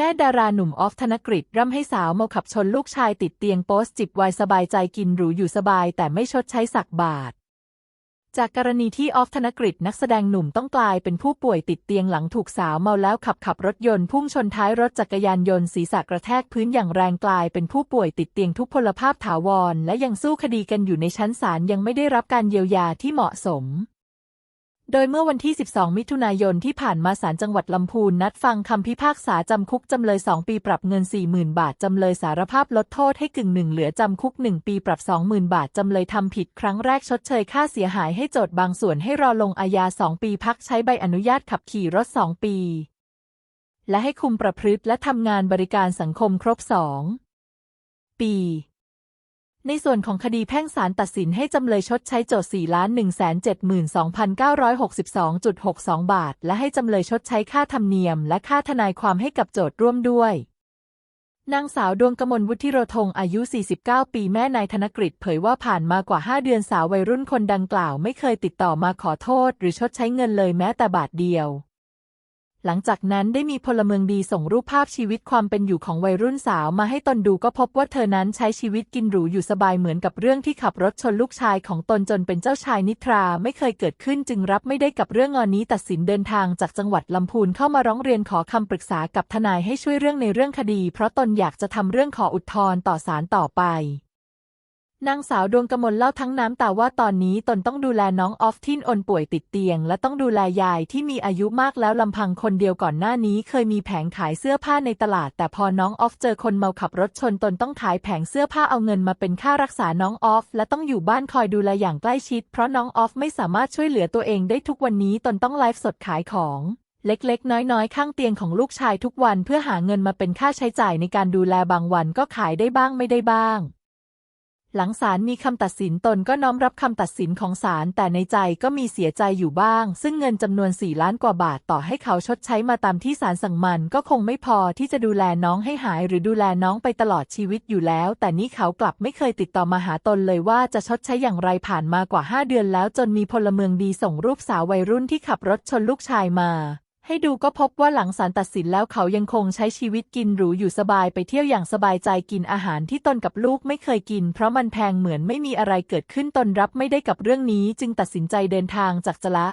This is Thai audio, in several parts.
แม่ดาราหนุ่มออฟธนกฤษร่ำให้สาวเมาขับชนลูกชายติดเตียงโพสจิบไวน์สบายใจกินหรูอยู่สบายแต่ไม่ชดใช้สักบาท จากกรณีที่ออฟธนกฤษนักแสดงหนุ่มต้องกลายเป็นผู้ป่วยติดเตียงหลังถูกสาวเมาแล้วขับขับรถยนต์พุ่งชนท้ายรถจักรยานยนต์ศีรษะกระแทกพื้นอย่างแรงกลายเป็นผู้ป่วยติดเตียงทุพพลภาพถาวร และยังสู้คดีกันอยู่ในชั้นศาลยังไม่ได้รับการเยียวยาที่เหมาะสม โดยเมื่อวันที่ 12 มิถุนายนที่ผ่านมาศาลจังหวัดลำพูนนัดฟังคำพิพากษาจำคุกจำเลย 2 ปีปรับเงิน 40,000 บาท จำเลยสารภาพลดโทษให้กึ่งหนึ่งเหลือจำคุก 1 ปีปรับ 20,000 บาท จำเลยทำผิดครั้งแรกชดเชยค่าเสียหายให้โจทย์บางส่วนให้รอลงอาญา 2 ปีพักใช้ใบอนุญาตขับขี่รถ 2 ปี และให้คุมประพฤติและทำงานบริการสังคมครบ 2 ปี ในส่วนของคดีแพ่งศาลตัดสินให้จำเลยชดใช้โจทย์4ล้าน172,962.62 บาท และให้จำเลยชดใช้ค่าธรรมเนียม และค่าทนายความให้กับโจทย์ร่วมด้วย นางสาวดวงกมลวุฒิโรธงอายุ 49 ปีแม่นายธนกฤษเผยว่าผ่านมากว่า 5 เดือนสาววัยรุ่นคนดังกล่าว ไม่เคยติดต่อมาขอโทษ หรือชดใช้เงินเลยแม้แต่บาทเดียว หลังจากนั้นได้มีพลเมืองดีส่งรูปภาพชีวิตความเป็นอยู่ของวัยรุ่นสาวมาให้ตนดูก็พบว่าเธอนั้นใช้ชีวิตกินหรูอยู่สบายเหมือนกับเรื่องที่ขับรถชนลูกชายของตนจนเป็นเจ้าชายนิทราไม่เคยเกิดขึ้นจึงรับไม่ได้กับเรื่องงอนนี้ตัดสินเดินทางจากจังหวัดลำพูนเข้ามาร้องเรียนขอคำปรึกษากับทนายให้ช่วยเรื่องในเรื่องคดี เพราะตนอยากจะทำเรื่องขออุทธรณ์ต่อศาลต่อไป นางสาวดวงกมลเล่าทั้งน้ำตาว่าตอนนี้ตนต้องดูแลน้องออฟที่อนป่วยติดเตียง และต้องดูแลยายที่มีอายุมากแล้วลำพังคนเดียวก่อนหน้านี้เคยมีแผงขายเสื้อผ้าในตลาด แต่พอน้องออฟเจอคนเมาขับรถชนตนต้องขายแผงเสื้อผ้าเอาเงินมาเป็นค่ารักษาน้องออฟและต้องอยู่บ้านคอยดูแลอย่างใกล้ชิด เพราะน้องออฟไม่สามารถช่วยเหลือตัวเองได้ทุกวันนี้ตนต้องไลฟ์สดขายของเล็กๆ น้อยๆ ข้างเตียงของลูกชายทุกวันเพื่อหาเงินมาเป็นค่าใช้จ่ายในการดูแลบางวันก็ขายได้บ้างไม่ได้บ้าง หลังศาลมีคำตัดสินตนก็น้อมรับคำตัดสินของศาลแต่ในใจก็มีเสียใจอยู่บ้าง ซึ่งเงินจำนวน 4 ล้านกว่าบาทต่อให้เขาชดใช้มาตามที่ศาลสั่งมัน ก็คงไม่พอที่จะดูแลน้องให้หายหรือดูแลน้องไปตลอดชีวิตอยู่แล้ว แต่นี่เขากลับไม่เคยติดต่อมาหาตนเลยว่าจะชดใช้อย่างไรผ่านมากว่า 5 เดือนแล้วจนมีพลเมืองดีส่งรูปสาววัยรุ่นที่ขับรถชนลูกชายมา ให้ดูก็พบว่าหลังศาลตัดสินแล้วเขายังคงใช้ชีวิตกินหรูอยู่สบายไปเที่ยวอย่างสบายใจกินอาหารที่ตนกับลูกไม่เคยกิน เพราะมันแพงเหมือนไม่มีอะไรเกิดขึ้นตนรับไม่ได้กับเรื่องนี้ จึงตัดสินใจเดินทางจากจะละ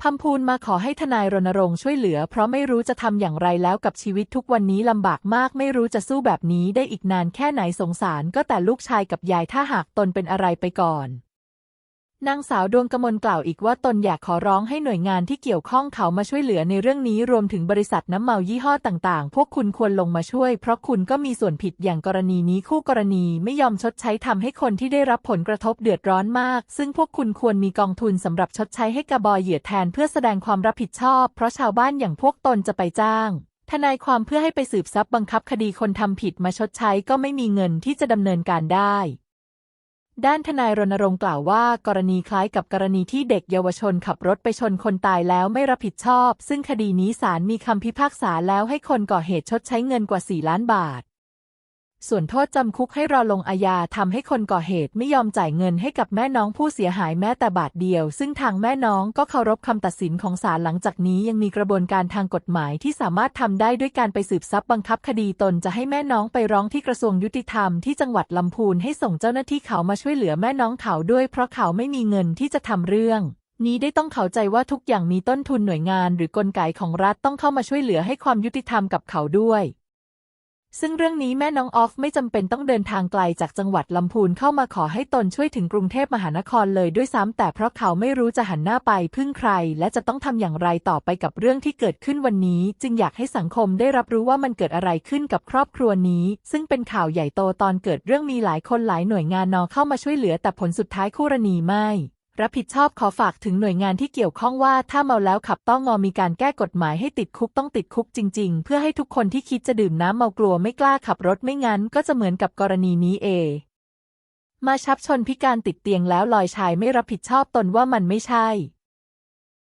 พัมพูนมาขอให้ทนายรณรงค์ช่วยเหลือ เพราะไม่รู้จะทำอย่างไรแล้วกับชีวิตทุกวันนี้ลำบากมาก ไม่รู้จะสู้แบบนี้ได้อีกนานแค่ไหนสงสาร ก็แต่ลูกชายกับยายถ้าหากตนเป็นอะไรไปก่อน นางสาวดวงกมลกล่าวอีกว่าตนอยากขอร้องให้หน่วยงานที่เกี่ยวข้องเขามาช่วยเหลือในเรื่องนี้รวมถึงบริษัทน้ำเมายี่ห้อต่างๆ พวกคุณควรลงมาช่วย เพราะคุณก็มีส่วนผิดอย่างกรณีนี้คู่กรณีไม่ยอมชดใช้ทำให้คนที่ได้รับผลกระทบเดือดร้อนมาก ซึ่งพวกคุณควรมีกองทุนสำหรับชดใช้ให้กระบอยเหยื่อแทนเพื่อแสดงความรับผิดชอบ เพราะชาวบ้านอย่างพวกตนจะไปจ้างทนายความเพื่อให้ไปสืบทรัพย์บังคับคดีคนทำผิดมาชดใช้ก็ไม่มีเงินที่จะดำเนินการได้ ด้านทนายรณรงค์กล่าวว่า กรณีคล้ายกับกรณีที่เด็กเยาวชนขับรถไปชนคนตายแล้วไม่รับผิดชอบ ซึ่งคดีนี้ศาลมีคำพิพากษาแล้วให้คนก่อเหตุชดใช้เงินกว่า 4 ล้านบาท ส่วนโทษจำคุกให้รอลงอาญาทำให้คนก่อเหตุไม่ยอมจ่ายเงินให้กับแม่น้องผู้เสียหายแม้แต่บาทเดียว ซึ่งทางแม่น้องก็เคารพคำตัดสินของศาลหลังจากนี้ยังมีกระบวนการทางกฎหมายที่สามารถทำได้ด้วยการไปสืบทรัพย์บังคับคดีตนจะให้แม่น้องไปร้องที่กระทรวงยุติธรรมที่จังหวัดลำพูนให้ส่งเจ้าหน้าที่เขามาช่วยเหลือแม่น้องเขาด้วยเพราะเขาไม่มีเงินที่จะทำเรื่องนี้ได้ต้องเข้าใจว่าทุกอย่างมีต้นทุนหน่วยงาน หรือกลไกของรัฐต้องเข้ามาช่วยเหลือให้ความยุติธรรมกับเขาด้วย ซึ่งเรื่องนี้แม่น้องออฟไม่จำเป็นต้องเดินทางไกลจากจังหวัดลำพูนเข้ามาขอให้ตนช่วยถึงกรุงเทพมหานครเลยด้วยซ้ำแต่เพราะเขาไม่รู้จะหันหน้าไปพึ่งใคร และจะต้องทำอย่างไรต่อไปกับเรื่องที่เกิดขึ้นวันนี้ จึงอยากให้สังคมได้รับรู้ว่ามันเกิดอะไรขึ้นกับครอบครัวนี้ ซึ่งเป็นข่าวใหญ่โตตอนเกิดเรื่องมีหลายคนหลายหน่วยงานนอเข้ามาช่วยเหลือแต่ผลสุดท้ายคู่รณีไม่ รับผิดชอบขอฝากถึงหน่วยงานที่เกี่ยวข้องว่าถ้าเมาแล้วขับต้องงอมีการแก้กฎหมายให้ติดคุกต้องติดคุกจริง ๆ เพื่อให้ทุกคนที่คิดจะดื่มน้ำเมากลัวไม่กล้าขับรถไม่งั้น ก็จะเหมือนกับกรณีนี้เอ มาชับชนพิการติดเตียงแล้วลอยชายไม่รับผิดชอบตนว่ามันไม่ใช่